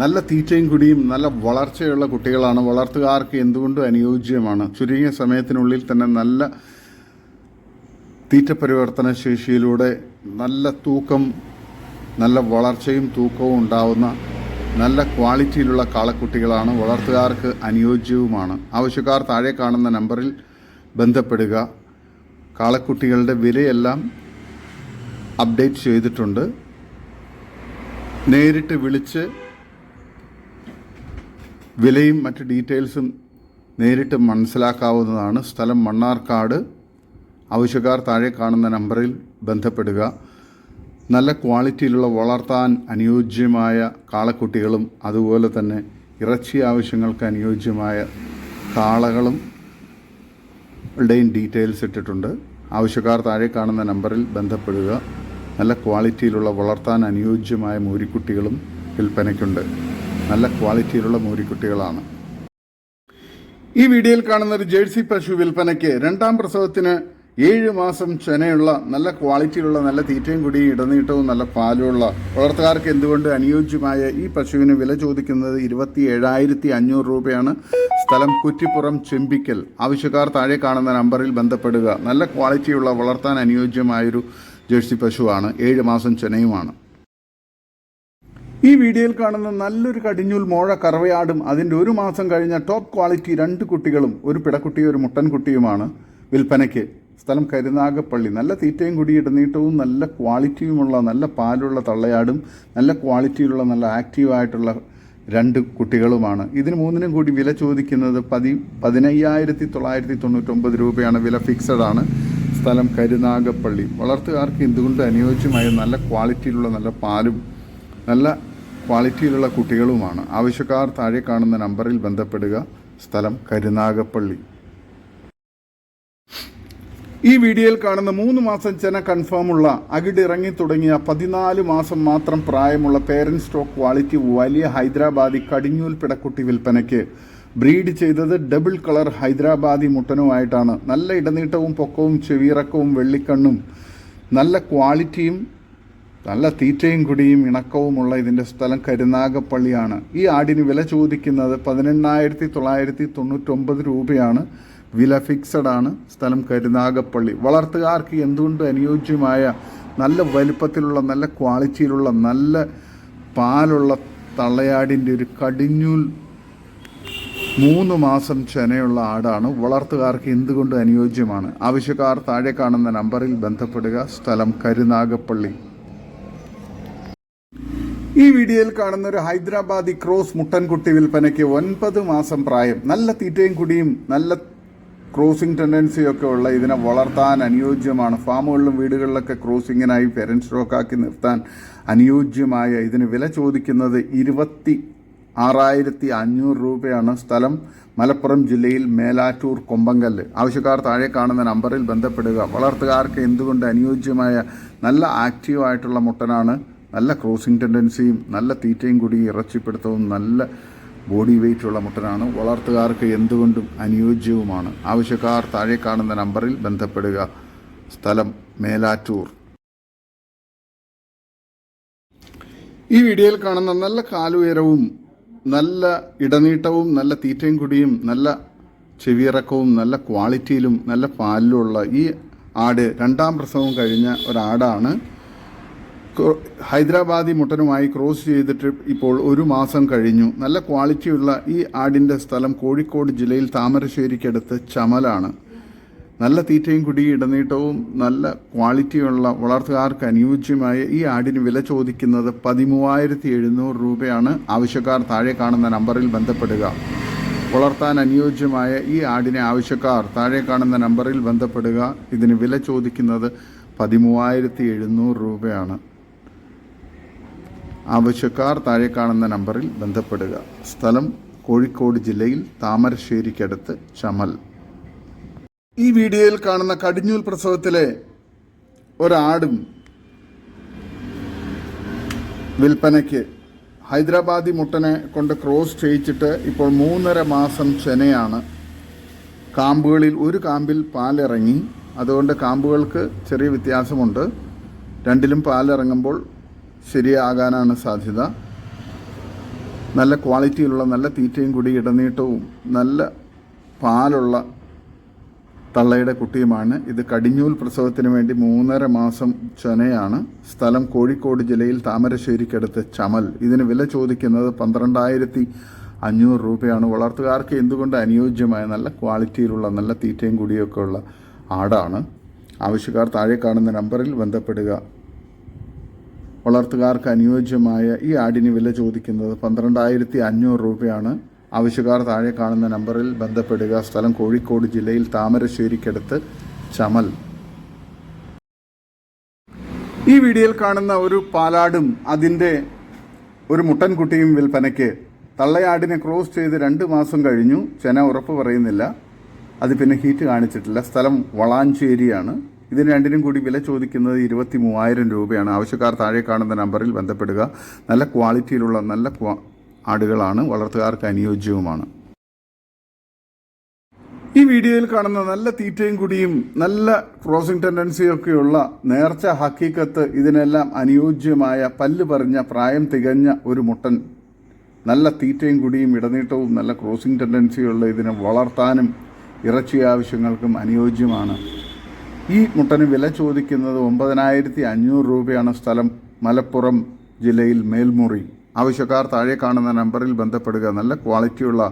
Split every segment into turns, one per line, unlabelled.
നല്ല തീറ്റയും കുടിയും നല്ല വളർച്ചയുള്ള കുട്ടികളാണ്. വളർത്തുകാർക്ക് എന്തുകൊണ്ടും അനുയോജ്യമാണ്. ചുരുങ്ങിയ സമയത്തിനുള്ളിൽ തന്നെ നല്ല തീറ്റ പരിവർത്തന ശേഷിയിലൂടെ നല്ല തൂക്കം നല്ല വളർച്ചയും തൂക്കവും ഉണ്ടാവുന്ന നല്ല ക്വാളിറ്റിയിലുള്ള കാളക്കുട്ടികളാണ്. വളർത്തുകാർക്ക് അനുയോജ്യവുമാണ്. ആവശ്യക്കാർ താഴെ കാണുന്ന നമ്പറിൽ ബന്ധപ്പെടുക. കാളക്കുട്ടികളുടെ വിലയെല്ലാം അപ്ഡേറ്റ് ചെയ്തിട്ടുണ്ട്. നേരിട്ട് വിളിച്ച് വിലയും മറ്റ് ഡീറ്റെയിൽസും നേരിട്ട് മനസ്സിലാക്കാവുന്നതാണ്. സ്ഥലം മണ്ണാർക്കാട്. ആവശ്യക്കാർ താഴെ കാണുന്ന നമ്പറിൽ ബന്ധപ്പെടുക. നല്ല ക്വാളിറ്റിയിലുള്ള വളർത്താൻ അനുയോജ്യമായ കാളക്കുട്ടികളും അതുപോലെ തന്നെ ഇറച്ചി ആവശ്യങ്ങൾക്ക് അനുയോജ്യമായ കാളകളും ടെയും ഡീറ്റെയിൽസ് ഇട്ടിട്ടുണ്ട്. ആവശ്യക്കാർ താഴെ കാണുന്ന നമ്പറിൽ ബന്ധപ്പെടുക. നല്ല ക്വാളിറ്റിയിലുള്ള വളർത്താൻ അനുയോജ്യമായ മൂരിക്കുട്ടികളും വിൽപ്പനയ്ക്കുണ്ട്. നല്ല ക്വാളിറ്റിയിലുള്ള മൂരിക്കുട്ടികളാണ് ഈ വീഡിയോയിൽ കാണുന്ന ഒരു ജേഴ്സി പശു വിൽപ്പനയ്ക്ക് രണ്ടാം പ്രസവത്തിന് ഏഴ് മാസം ചെനയുള്ള നല്ല ക്വാളിറ്റിയിലുള്ള നല്ല തീറ്റയും കൂടി ഇടനീട്ടവും നല്ല പാലുമുള്ള വളർത്തുകാർക്ക് എന്തുകൊണ്ട് അനുയോജ്യമായ ഈ പശുവിന് വില ചോദിക്കുന്നത് ഇരുപത്തി ഏഴായിരത്തി അഞ്ഞൂറ് രൂപയാണ്. സ്ഥലം കുറ്റിപ്പുറം ചെമ്പിക്കൽ. ആവശ്യക്കാർ താഴെ കാണുന്ന നമ്പറിൽ ബന്ധപ്പെടുക. നല്ല ക്വാളിറ്റിയുള്ള വളർത്താൻ അനുയോജ്യമായൊരു ജേഴ്സി പശുവാണ്. ഏഴ് മാസം ചെനയുമാണ്. ഈ വീഡിയോയിൽ കാണുന്ന നല്ലൊരു കടിഞ്ഞൂൽ മോഴ കറവയാടും അതിന്റെ ഒരു മാസം കഴിഞ്ഞ ടോപ്പ് ക്വാളിറ്റി രണ്ട് കുട്ടികളും ഒരു പിടക്കുട്ടിയും ഒരു മുട്ടൻകുട്ടിയുമാണ് വിൽപ്പനയ്ക്ക്. സ്ഥലം കരുനാഗപ്പള്ളി. നല്ല തീറ്റയും കൂടി ഇടനീട്ടവും നല്ല ക്വാളിറ്റിയുമുള്ള നല്ല പാലുള്ള തള്ളയാടും നല്ല ക്വാളിറ്റിയിലുള്ള നല്ല ആക്റ്റീവായിട്ടുള്ള രണ്ട് കുട്ടികളുമാണ്. ഇതിന് മൂന്നിനും കൂടി വില ചോദിക്കുന്നത് പതി പതിനയ്യായിരത്തി തൊള്ളായിരത്തി തൊണ്ണൂറ്റൊമ്പത് രൂപയാണ് വില ഫിക്സഡ് ആണ്. സ്ഥലം കരുനാഗപ്പള്ളി. വളർത്തുകാർക്ക് എന്തുകൊണ്ട് അനുയോജ്യമായ നല്ല ക്വാളിറ്റിയിലുള്ള നല്ല പാലും നല്ല ക്വാളിറ്റിയിലുള്ള കുട്ടികളുമാണ്. ആവശ്യക്കാർ താഴെ കാണുന്ന നമ്പറിൽ ബന്ധപ്പെടുക. സ്ഥലം കരുനാഗപ്പള്ളി. ഈ വീഡിയോയിൽ കാണുന്ന മൂന്ന് മാസം ചെന കൺഫേമുള്ള അകിടിറങ്ങി തുടങ്ങിയ പതിനാല് മാസം മാത്രം പ്രായമുള്ള പേരന്റ് സ്റ്റോക്ക് ക്വാളിറ്റി വലിയ ഹൈദരാബാദി കടിഞ്ഞൂൽ പിടക്കുട്ടി വിൽപ്പനയ്ക്ക് ബ്രീഡ് ചെയ്തത് ഡബിൾ കളർ ഹൈദരാബാദി മുട്ടനുമായിട്ടാണ്. നല്ല ഇടനീട്ടവും പൊക്കവും ചെവിയിറക്കവും വെള്ളിക്കണ്ണും നല്ല ക്വാളിറ്റിയും നല്ല തീറ്റയും കുടിയും ഇണക്കവുമുള്ള ഇതിന്റെ സ്ഥലം കരുനാഗപ്പള്ളിയാണ്. ഈ ആടിന് വില ചോദിക്കുന്നത് പതിനെണ്ണായിരത്തി തൊള്ളായിരത്തി തൊണ്ണൂറ്റൊമ്പത് രൂപയാണ്. വില ഫിക്സഡ് ആണ്. സ്ഥലം കരുനാഗപ്പള്ളി. വളർത്തുകാർക്ക് എന്തുകൊണ്ട് അനുയോജ്യമായ നല്ല വലുപ്പത്തിലുള്ള നല്ല ക്വാളിറ്റിയിലുള്ള നല്ല പാലുള്ള തള്ളയാടിന്റെ ഒരു കടിഞ്ഞൂൽ മൂന്ന് മാസം ചെനയുള്ള ആടാണ്. വളർത്തുകാർക്ക് എന്തുകൊണ്ട് അനുയോജ്യമാണ്? ആവശ്യക്കാർ താഴെ കാണുന്ന നമ്പറിൽ ബന്ധപ്പെടുക. സ്ഥലം കരുനാഗപ്പള്ളി. വീഡിയോയിൽ കാണുന്ന ഒരു ഹൈദരാബാദി ക്രോസ് മുട്ടൻകുട്ടി വിൽപ്പനയ്ക്ക് ഒൻപത് മാസം പ്രായം. നല്ല തീറ്റയും കുടിയും നല്ല ക്രോസിംഗ് ടെൻഡൻസിയൊക്കെ ഉള്ള ഇതിനെ വളർത്താൻ അനുയോജ്യമാണ്. ഫാമുകളിലും വീടുകളിലൊക്കെ ക്രോസിങ്ങിനായി പെരൻ റോക്കാക്കി നിർത്താൻ അനുയോജ്യമായ ഇതിന് വില ചോദിക്കുന്നത് ഇരുപത്തി ആറായിരത്തി അഞ്ഞൂറ് രൂപയാണ്. സ്ഥലം മലപ്പുറം ജില്ലയിൽ മേലാറ്റൂർ കൊമ്പങ്കല്ല്. ആവശ്യക്കാർ താഴെ കാണുന്ന നമ്പറിൽ ബന്ധപ്പെടുക. വളർത്തുകാർക്ക് എന്തുകൊണ്ട് അനുയോജ്യമായ നല്ല ആക്റ്റീവായിട്ടുള്ള മുട്ടനാണ് നല്ല ക്രോസിംഗ് ടെൻഡൻസിയും നല്ല തീറ്റയും കൂടി ഇറച്ചിപ്പിടുത്തവും നല്ല ബോഡി വെയിറ്റ് ഉള്ള മുട്ടനാണ്. വളർത്തുകാർക്ക് എന്തുകൊണ്ടും അനുയോജ്യവുമാണ്. ആവശ്യക്കാർ താഴെ കാണുന്ന നമ്പറിൽ ബന്ധപ്പെടുക. സ്ഥലം മേലാറ്റൂർ. ഈ വീഡിയോയിൽ കാണുന്ന നല്ല കാലുയരവും നല്ല ഇടനീട്ടവും നല്ല തീറ്റയും കുടിയും നല്ല ചെവിയിറക്കവും നല്ല ക്വാളിറ്റിയിലും നല്ല പാലിലുമുള്ള ഈ ആട് രണ്ടാം പ്രസവം കഴിഞ്ഞ ഒരാടാണ് ഹൈദരാബാദി മുട്ടനുമായി ക്രോസ് ചെയ്തിട്ട് ഇപ്പോൾ ഒരു മാസം കഴിഞ്ഞു. നല്ല ക്വാളിറ്റിയുള്ള ഈ ആടിന്റെ സ്ഥലം കോഴിക്കോട് ജില്ലയിൽ താമരശ്ശേരിക്കടുത്ത് ചമലാണ്. നല്ല തീറ്റയും കുടി ഇടനീട്ടവും നല്ല ക്വാളിറ്റിയുള്ള വളർത്തുകാർക്ക് അനുയോജ്യമായ ഈ ആടിന് വില ചോദിക്കുന്നത് പതിമൂവായിരത്തി എഴുന്നൂറ് രൂപയാണ്. ആവശ്യക്കാർ താഴെ കാണുന്ന നമ്പറിൽ ബന്ധപ്പെടുക. വളർത്താൻ അനുയോജ്യമായ ഈ ആടിനെ ആവശ്യക്കാർ താഴെ കാണുന്ന നമ്പറിൽ ബന്ധപ്പെടുക. ഇതിന് വില ചോദിക്കുന്നത് പതിമൂവായിരത്തി എഴുന്നൂറ് രൂപയാണ്. ആവശ്യക്കാർ താഴെ കാണുന്ന നമ്പറിൽ ബന്ധപ്പെടുക. സ്ഥലം കോഴിക്കോട് ജില്ലയിൽ താമരശ്ശേരിക്കടുത്ത് ചമൽ. ഈ വീഡിയോയിൽ കാണുന്ന കടിഞ്ഞൂൽ പ്രസവത്തിലെ ഒരാടും വിൽപ്പനയ്ക്ക് ഹൈദരാബാദി മുട്ടനെ കൊണ്ട് ക്രോസ് ചെയ്യിച്ചിട്ട് ഇപ്പോൾ മൂന്നര മാസം ചെനയാണ്. കാമ്പുകളിൽ ഒരു കാമ്പിൽ പാലിറങ്ങി. അതുകൊണ്ട് കാമ്പുകൾക്ക് ചെറിയ വ്യത്യാസമുണ്ട്. രണ്ടിലും പാലിറങ്ങുമ്പോൾ ശരിയാകാനാണ് സാധ്യത. നല്ല ക്വാളിറ്റിയിലുള്ള നല്ല തീറ്റയും കൂടി ഇടനീട്ടവും നല്ല പാലുള്ള തള്ളയുടെ കുട്ടിയുമാണ്. ഇത് കടിഞ്ഞൂൽ പ്രസവത്തിന് വേണ്ടി മൂന്നര മാസം ചൊനയാണ്. സ്ഥലം കോഴിക്കോട് ജില്ലയിൽ താമരശ്ശേരിക്കടുത്ത് ചമൽ. ഇതിന് വില ചോദിക്കുന്നത് പന്ത്രണ്ടായിരത്തി അഞ്ഞൂറ് രൂപയാണ്. വളർത്തുകാർക്ക് എന്തുകൊണ്ട് അനുയോജ്യമായ നല്ല ക്വാളിറ്റിയിലുള്ള നല്ല തീറ്റയും കൂടിയൊക്കെ ഉള്ള ആടാണ്? ആവശ്യക്കാർ താഴെ കാണുന്ന നമ്പറിൽ ബന്ധപ്പെടുക. വളർത്തുകാർക്ക് അനുയോജ്യമായ ഈ ആടിന് വില ചോദിക്കുന്നത് പന്ത്രണ്ടായിരത്തി അഞ്ഞൂറ് രൂപയാണ്. ആവശ്യക്കാർ താഴെ കാണുന്ന നമ്പറിൽ ബന്ധപ്പെടുക. സ്ഥലം കോഴിക്കോട് ജില്ലയിൽ താമരശ്ശേരിക്കടുത്ത് ചമൽ. ഈ വീഡിയോയിൽ കാണുന്ന ഒരു പാലാടും അതിന്റെ ഒരു മുട്ടൻകുട്ടിയും വിൽപ്പനയ്ക്ക് തള്ളയാടിനെ ക്രോസ് ചെയ്ത് രണ്ട് മാസം കഴിഞ്ഞു. ചെന ഉറപ്പ് പറയുന്നില്ല. അത് പിന്നെ ഹീറ്റ് കാണിച്ചിട്ടില്ല. സ്ഥലം വളാഞ്ചേരിയാണ്. ഇതിന് രണ്ടിനും കൂടി വില ചോദിക്കുന്നത് ഇരുപത്തി മൂവായിരം രൂപയാണ്. ആവശ്യക്കാർ താഴെ കാണുന്ന നമ്പറിൽ ബന്ധപ്പെടുക. നല്ല ക്വാളിറ്റിയിലുള്ള നല്ല ആടുകളാണ് വളർത്തുകാർക്ക് അനുയോജ്യവുമാണ്. ഈ വീഡിയോയിൽ കാണുന്ന നല്ല തീറ്റയും കുടിയും നല്ല ക്രോസിംഗ് ടെൻഡൻസിയൊക്കെയുള്ള നേർച്ച ഹക്കീക്കത്ത് ഇതിനെല്ലാം അനുയോജ്യമായ പല്ല് പറഞ്ഞ പ്രായം തികഞ്ഞ ഒരു മുട്ടൻ. നല്ല തീറ്റയും കുടിയും ഇടനീട്ടവും നല്ല ക്രോസിംഗ് ടെൻഡൻസിയുള്ള ഇതിനെ വളർത്താനും ഇറച്ചി ആവശ്യങ്ങൾക്കും അനുയോജ്യമാണ്. ഈ മുട്ടന് വില ചോദിക്കുന്നത് ഒമ്പതിനായിരത്തി അഞ്ഞൂറ് രൂപയാണ് സ്ഥലം. മലപ്പുറം ജില്ലയിൽ മേൽമുറി. ആവശ്യക്കാർ താഴെ കാണുന്ന നമ്പറിൽ ബന്ധപ്പെടുക. നല്ല ക്വാളിറ്റിയുള്ള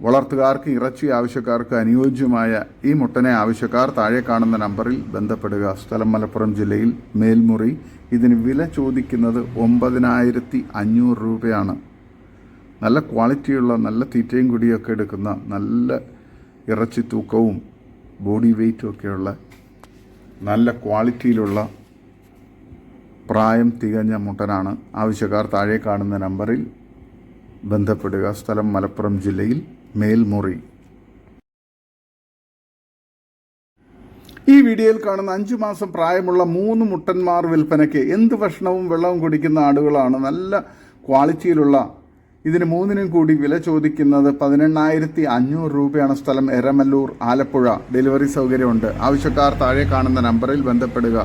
വളർത്തുകാർക്ക് ഇറച്ചി ആവശ്യക്കാർക്ക് അനുയോജ്യമായ ഈ മുട്ടനെ ആവശ്യക്കാർ താഴെ കാണുന്ന നമ്പറിൽ ബന്ധപ്പെടുക. സ്ഥലം മലപ്പുറം ജില്ലയിൽ മേൽമുറി. ഇതിന് വില ചോദിക്കുന്നത് ഒമ്പതിനായിരത്തി അഞ്ഞൂറ് രൂപയാണ്. നല്ല ക്വാളിറ്റിയുള്ള നല്ല തീറ്റയും കുടിയൊക്കെ എടുക്കുന്ന നല്ല ഇറച്ചി തൂക്കവും ബോഡി വെയ്റ്റും ഒക്കെയുള്ള നല്ല ക്വാളിറ്റിയിലുള്ള പ്രായം തികഞ്ഞ മുട്ടനാണ്. ആവശ്യക്കാർ താഴെ കാണുന്ന നമ്പറിൽ ബന്ധപ്പെടുക. സ്ഥലം മലപ്പുറം ജില്ലയിൽ മേൽമുറി. ഈ വീഡിയോയിൽ കാണുന്ന അഞ്ചു മാസം പ്രായമുള്ള മൂന്ന് മുട്ടന്മാർ വിൽപ്പനയ്ക്ക് എന്ത് ഭക്ഷണവും വെള്ളവും കുടിക്കുന്ന ആടുകളാണ് നല്ല ക്വാളിറ്റിയിലുള്ള ഇതിന് മൂന്നിനും കൂടി വില ചോദിക്കുന്നത് പതിനെണ്ണായിരത്തി അഞ്ഞൂറ് രൂപയാണ് സ്ഥലം എരമല്ലൂർ ആലപ്പുഴ. ഡെലിവറി സൗകര്യമുണ്ട്. ആവശ്യക്കാർ താഴെ കാണുന്ന നമ്പറിൽ ബന്ധപ്പെടുക.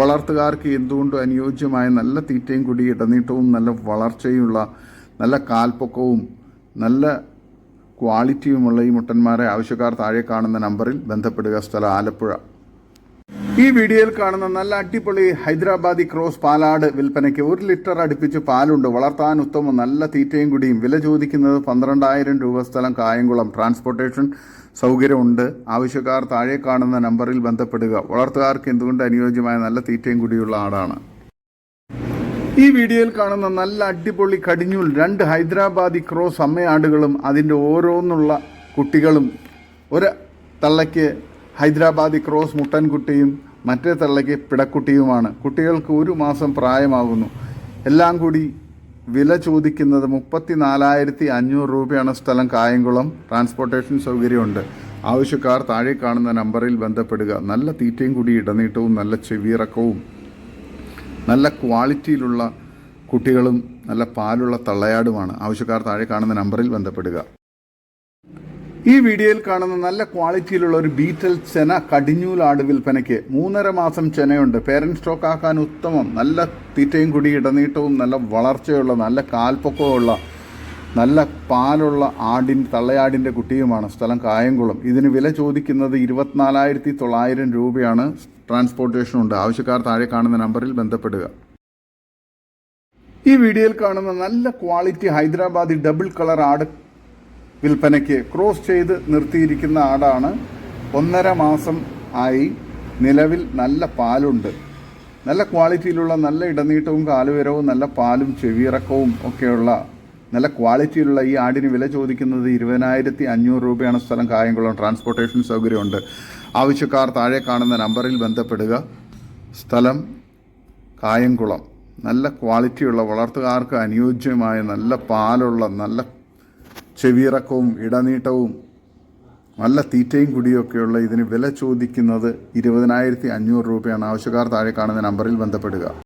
വളർത്തുകാർക്ക് എന്തുകൊണ്ടും അനുയോജ്യമായ നല്ല തീറ്റയും കൂടി ഇടനീട്ടവും നല്ല വളർച്ചയുമുള്ള നല്ല കാൽപ്പൊക്കവും നല്ല ക്വാളിറ്റിയുമുള്ള ഈ മുട്ടന്മാരെ ആവശ്യക്കാർ താഴെ കാണുന്ന നമ്പറിൽ ബന്ധപ്പെടുക. സ്ഥലം ആലപ്പുഴ. ഈ വീഡിയോയിൽ കാണുന്ന നല്ല അടിപൊളി ഹൈദരാബാദി ക്രോസ് പാലാട് വിൽപ്പനയ്ക്ക് ഒരു ലിറ്റർ അടുപ്പിച്ച് പാലുണ്ട്. വളർത്താൻ ഉത്തമം നല്ല തീറ്റയും കുടിയും. വില ചോദിക്കുന്നത് പന്ത്രണ്ടായിരം രൂപ സ്ഥലം കായംകുളം. ട്രാൻസ്പോർട്ടേഷൻ സൗകര്യമുണ്ട്. ആവശ്യക്കാർ താഴെ കാണുന്ന നമ്പറിൽ ബന്ധപ്പെടുക. വളർത്തുകാർക്ക് എന്തുകൊണ്ട് അനുയോജ്യമായ നല്ല തീറ്റയും കൂടിയുള്ള ആടാണ്. ഈ വീഡിയോയിൽ കാണുന്ന നല്ല അടിപൊളി കടിഞ്ഞൂൽ രണ്ട് ഹൈദരാബാദി ക്രോസ് അമ്മയാടുകളും അതിന്റെ ഓരോന്നുള്ള കുട്ടികളും ഒരു തള്ളയ്ക്ക് ഹൈദരാബാദി ക്രോസ് മുട്ടൻകുട്ടിയും മറ്റേ തള്ളയ്ക്ക് പിടക്കുട്ടിയുമാണ്. കുട്ടികൾക്ക് ഒരു മാസം പ്രായമാകുന്നു. എല്ലാം കൂടി വില ചോദിക്കുന്നത് മുപ്പത്തി നാലായിരത്തി അഞ്ഞൂറ് രൂപയാണ് സ്ഥലം. കായംകുളം ട്രാൻസ്പോർട്ടേഷൻ സൗകര്യമുണ്ട്. ആവശ്യക്കാർ താഴെ കാണുന്ന നമ്പറിൽ ബന്ധപ്പെടുക. നല്ല തീറ്റയും കൂടി ഇടനീട്ടവും നല്ല ചെവിയിറക്കവും നല്ല ക്വാളിറ്റിയിലുള്ള കുട്ടികളും നല്ല പാലുള്ള തള്ളയാടുമാണ്. ആവശ്യക്കാർ താഴെ കാണുന്ന നമ്പറിൽ ബന്ധപ്പെടുക. ഈ വീഡിയോയിൽ കാണുന്ന നല്ല ക്വാളിറ്റിയിലുള്ള ഒരു ബീറ്റൽ ചെന കടിഞ്ഞൂലാട് വിൽപ്പനയ്ക്ക് മൂന്നര മാസം ചെനയുണ്ട്. പേരന്റ് സ്റ്റോക്ക് ആക്കാൻ ഉത്തമം. നല്ല തീറ്റയും കുടി ഇടനീട്ടവും നല്ല വളർച്ചയുള്ള നല്ല കാൽപ്പൊക്കമുള്ള നല്ല പാലുള്ള ആടിൻ തള്ളയാടിന്റെ കുട്ടിയുമാണ്. സ്ഥലം കായംകുളം. ഇതിന് വില ചോദിക്കുന്നത് ഇരുപത്തിനാലായിരത്തി തൊള്ളായിരം രൂപയാണ്. ട്രാൻസ്പോർട്ടേഷൻ ഉണ്ട്. ആവശ്യക്കാർ താഴെ കാണുന്ന നമ്പറിൽ ബന്ധപ്പെടുക. ഈ വീഡിയോയിൽ കാണുന്ന നല്ല ക്വാളിറ്റി ഹൈദരാബാദി ഡബിൾ കളർ ആട് വിൽപ്പനയ്ക്ക് ക്രോസ് ചെയ്ത് നിർത്തിയിരിക്കുന്ന ആടാണ് ഒന്നര മാസം ആയി നിലവിൽ നല്ല പാലുണ്ട്. നല്ല ക്വാളിറ്റിയിലുള്ള നല്ല ഇടനീട്ടവും കാലുയരവും നല്ല പാലും ചെവിയിറക്കവും ഒക്കെയുള്ള നല്ല ക്വാളിറ്റിയിലുള്ള ഈ ആടിന് വില ചോദിക്കുന്നത് ഇരുപതിനായിരത്തി അഞ്ഞൂറ് രൂപയാണ് സ്ഥലം. കായംകുളം ട്രാൻസ്പോർട്ടേഷൻ സൗകര്യമുണ്ട്. ആവശ്യക്കാർ താഴെ കാണുന്ന നമ്പറിൽ ബന്ധപ്പെടുക. സ്ഥലം കായംകുളം. നല്ല ക്വാളിറ്റിയുള്ള വളർത്തുകാർക്ക് അനുയോജ്യമായ നല്ല പാലുള്ള നല്ല ചെവിയിറക്കവും ഇടനീട്ടവും നല്ല തീറ്റയും കുടിയൊക്കെയുള്ള ഇതിന് വില ചോദിക്കുന്നത് ഇരുപതിനായിരത്തി അഞ്ഞൂറ് രൂപയാണ്. ആവശ്യക്കാർ താഴെ കാണുന്ന നമ്പറിൽ ബന്ധപ്പെടുക.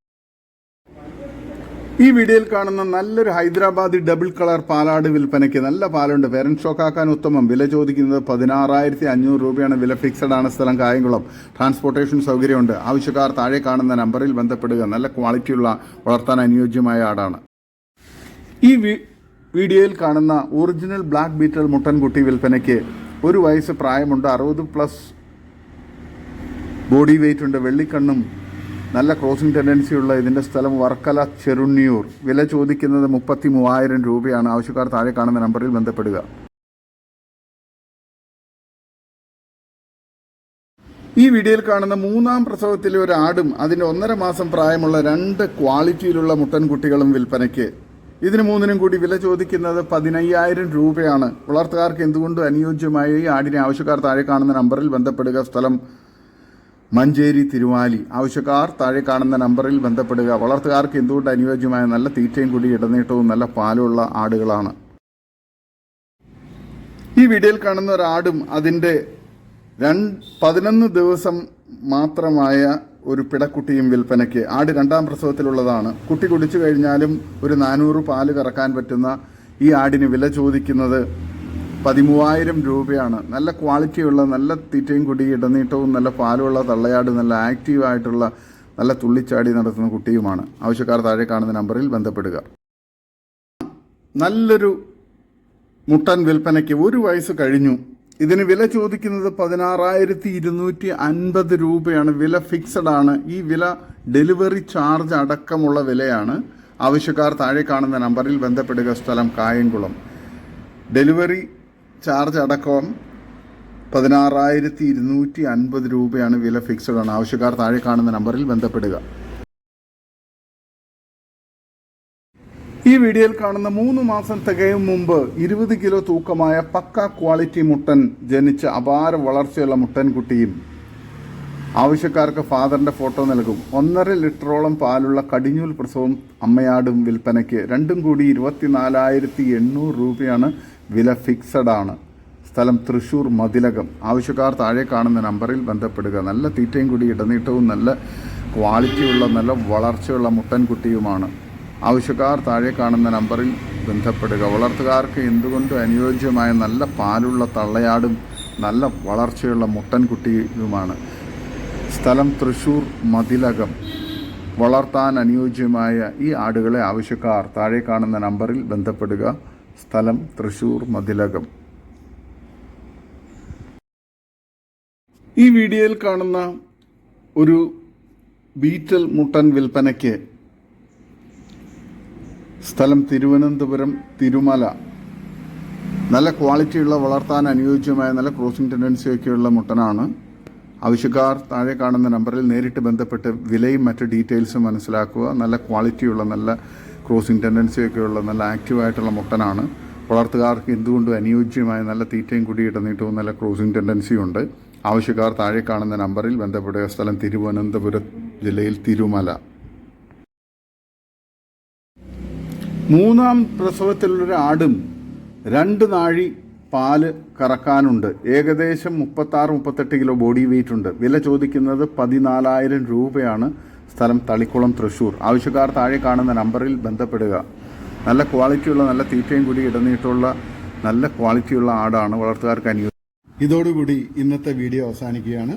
ഈ വീഡിയോയിൽ കാണുന്ന നല്ലൊരു ഹൈദരാബാദി ഡബിൾ കളർ പാലാട് വിൽപ്പനയ്ക്ക് നല്ല പാലുണ്ട്. പേരന്റ് ഷോക്കാക്കാൻ ഉത്തമം. വില ചോദിക്കുന്നത് പതിനാറായിരത്തി അഞ്ഞൂറ് രൂപയാണ്. വില ഫിക്സഡ് ആണ്. സ്ഥലം കായംകുളം. ട്രാൻസ്പോർട്ടേഷൻ സൗകര്യമുണ്ട്. ആവശ്യക്കാർ താഴെ കാണുന്ന നമ്പറിൽ ബന്ധപ്പെടുക. നല്ല ക്വാളിറ്റിയുള്ള വളർത്താൻ അനുയോജ്യമായ ആടാണ്. ഈ വീഡിയോയിൽ കാണുന്ന ഒറിജിനൽ ബ്ലാക്ക് ബീറ്റൽ മുട്ടൻകുട്ടി വിൽപ്പനയ്ക്ക് ഒരു വയസ്സ് പ്രായമുണ്ട് അറുപത് പ്ലസ് ബോഡി വെയിറ്റ് ഉണ്ട് വെള്ളിക്കണ്ണും നല്ല ക്രോസിംഗ് ടെൻഡൻസിയുള്ള ഇതിന്റെ സ്ഥലം വർക്കല ചെറുണ്ണിയൂർ. വില ചോദിക്കുന്നത് മുപ്പത്തി മൂവായിരം രൂപയാണ്. ആവശ്യക്കാർ താഴെ കാണുന്ന നമ്പറിൽ ബന്ധപ്പെടുക. ഈ വീഡിയോയിൽ കാണുന്ന മൂന്നാം പ്രസവത്തിലെ ഒരു ആടും അതിന്റെ ഒന്നര മാസം പ്രായമുള്ള രണ്ട് ക്വാളിറ്റിയിലുള്ള മുട്ടൻകുട്ടികളും വിൽപ്പനയ്ക്ക് ഇതിന് മൂന്നിനും കൂടി വില ചോദിക്കുന്നത് പതിനയ്യായിരം രൂപയാണ്. വളർത്തുകാർക്ക് എന്തുകൊണ്ടും അനുയോജ്യമായ ആടിനെ ആവശ്യക്കാർ താഴെ കാണുന്ന നമ്പറിൽ ബന്ധപ്പെടുക? സ്ഥലം മഞ്ചേരി തിരുവാലി. ആവശ്യക്കാർ താഴെ കാണുന്ന നമ്പറിൽ ബന്ധപ്പെടുക. വളർത്തുകാർക്ക് എന്തുകൊണ്ട് അനുയോജ്യമായ നല്ല തീറ്റയും കൂടി ഇടനീട്ടവും നല്ല പാലുള്ള ആടുകളാണ്. ഈ വീഡിയോയിൽ കാണുന്ന ഒരാടും അതിന്റെ രണ്ട് പതിനൊന്ന് ദിവസം മാത്രമായ ഒരു പിടക്കുട്ടിയും വിൽപ്പനയ്ക്ക്. ആട് രണ്ടാം പ്രസവത്തിലുള്ളതാണ്. കുട്ടി കുടിച്ചു കഴിഞ്ഞാലും ഒരു നാനൂറ് പാൽ കറക്കാൻ പറ്റുന്ന ഈ ആടിന് വില ചോദിക്കുന്നത് പതിമൂവായിരം രൂപയാണ്. നല്ല ക്വാളിറ്റിയുള്ള നല്ല തീറ്റയും കുടി ഇടനീട്ടവും നല്ല പാലുള്ള തള്ളയാട് നല്ല ആക്റ്റീവായിട്ടുള്ള നല്ല തുള്ളിച്ചാടി നടത്തുന്ന കുട്ടിയുമാണ്. ആവശ്യക്കാർ താഴെ കാണുന്ന നമ്പറിൽ ബന്ധപ്പെടുക. നല്ലൊരു മുട്ടൻ വിൽപ്പനയ്ക്ക് ഒരു വയസ്സ് കഴിഞ്ഞു. ഇതിന് വില ചോദിക്കുന്നത് പതിനാറായിരത്തി ഇരുന്നൂറ്റി അൻപത് രൂപയാണ്. വില ഫിക്സഡ് ആണ്. ഈ വില ഡെലിവറി ചാർജ് അടക്കമുള്ള വിലയാണ്. ആവശ്യക്കാർ താഴെ കാണുന്ന നമ്പറിൽ ബന്ധപ്പെടുക. സ്ഥലം കായംകുളം. ഡെലിവറി ചാർജ് അടക്കം പതിനാറായിരത്തി ഇരുന്നൂറ്റി അൻപത് രൂപയാണ് വില ഫിക്സഡ് ആണ്. ആവശ്യക്കാർ താഴെ കാണുന്ന നമ്പറിൽ ബന്ധപ്പെടുക. ഈ വീഡിയോയിൽ കാണുന്ന മൂന്ന് മാസം തികയും മുമ്പ് ഇരുപത് കിലോ തൂക്കമായ പക്ക ക്വാളിറ്റി മുട്ടൻ ജനിച്ച അപാര വളർച്ചയുള്ള മുട്ടൻകുട്ടിയും ആവശ്യക്കാർക്ക് ഫാദറിന്റെ ഫോട്ടോ നൽകും. ഒന്നര ലിറ്ററോളം പാലുള്ള കടിഞ്ഞൂൽ പ്രസവം അമ്മയാടും വിൽപ്പനയ്ക്ക് രണ്ടും കൂടി ഇരുപത്തിനാലായിരത്തി എണ്ണൂറ് രൂപയാണ് വില ഫിക്സഡ് ആണ്. സ്ഥലം തൃശൂർ മതിലകം. ആവശ്യക്കാർ താഴെ കാണുന്ന നമ്പറിൽ ബന്ധപ്പെടുക. നല്ല തീറ്റയും കൂടി ഇടനീട്ടവും നല്ല ക്വാളിറ്റിയുള്ള നല്ല വളർച്ചയുള്ള മുട്ടൻകുട്ടിയുമാണ്. ആവശ്യക്കാർ താഴെ കാണുന്ന നമ്പറിൽ ബന്ധപ്പെടുക. വളർത്തുകാർക്ക് എന്തുകൊണ്ടും അനുയോജ്യമായ നല്ല പാലുള്ള തള്ളയാടും നല്ല വളർച്ചയുള്ള മുട്ടൻകുട്ടിയുമാണ് സ്ഥലം തൃശൂർ മതിലകം. വളർത്താൻ അനുയോജ്യമായ ഈ ആടുകളെ ആവശ്യക്കാർ താഴെ കാണുന്ന നമ്പറിൽ ബന്ധപ്പെടുക. സ്ഥലം തൃശൂർ മതിലകം. ഈ വീഡിയോയിൽ കാണുന്ന ഒരു ബീറ്റൽ മുട്ടൻ വിൽപ്പനയ്ക്ക് സ്ഥലം തിരുവനന്തപുരം തിരുമല. നല്ല ക്വാളിറ്റിയുള്ള വളർത്താൻ അനുയോജ്യമായ നല്ല ക്രോസിംഗ് ടെൻഡൻസിയൊക്കെയുള്ള മുട്ടനാണ്. ആവശ്യക്കാർ താഴെ കാണുന്ന നമ്പറിൽ നേരിട്ട് ബന്ധപ്പെട്ട് വിലയും മറ്റ് ഡീറ്റെയിൽസും മനസ്സിലാക്കുക. നല്ല ക്വാളിറ്റിയുള്ള നല്ല ക്രോസിംഗ് ടെൻഡൻസിയൊക്കെയുള്ള നല്ല ആക്റ്റീവായിട്ടുള്ള മുട്ടനാണ്. വളർത്തുകാർക്ക് എന്തുകൊണ്ടും അനുയോജ്യമായ നല്ല തീറ്റയും കൂടി ഇടനീട്ടവും നല്ല ക്രോസിംഗ് ടെൻഡൻസിയും ഉണ്ട്? ആവശ്യക്കാർ താഴെ കാണുന്ന നമ്പറിൽ ബന്ധപ്പെടുക. സ്ഥലം തിരുവനന്തപുരം ജില്ലയിൽ തിരുമല. മൂന്നാം പ്രസവത്തിലുള്ളൊരു ആടും രണ്ട് നാഴി പാൽ കറക്കാനുണ്ട്. ഏകദേശം മുപ്പത്താറ് മുപ്പത്തെട്ട് കിലോ ബോഡി വെയിറ്റ് ഉണ്ട്. വില ചോദിക്കുന്നത് പതിനാലായിരം രൂപയാണ്. സ്ഥലം തളിക്കുളം തൃശ്ശൂർ ആവശ്യക്കാർ താഴെ കാണുന്ന നമ്പറിൽ ബന്ധപ്പെടുക. നല്ല ക്വാളിറ്റിയുള്ള നല്ല തീറ്റയും കൂടി ഇടനീട്ടുള്ള നല്ല ക്വാളിറ്റിയുള്ള ആടാണ് വളർത്തുകാർക്ക് അനുയോജ്യം. ഇതോടുകൂടി ഇന്നത്തെ വീഡിയോ അവസാനിക്കുകയാണ്.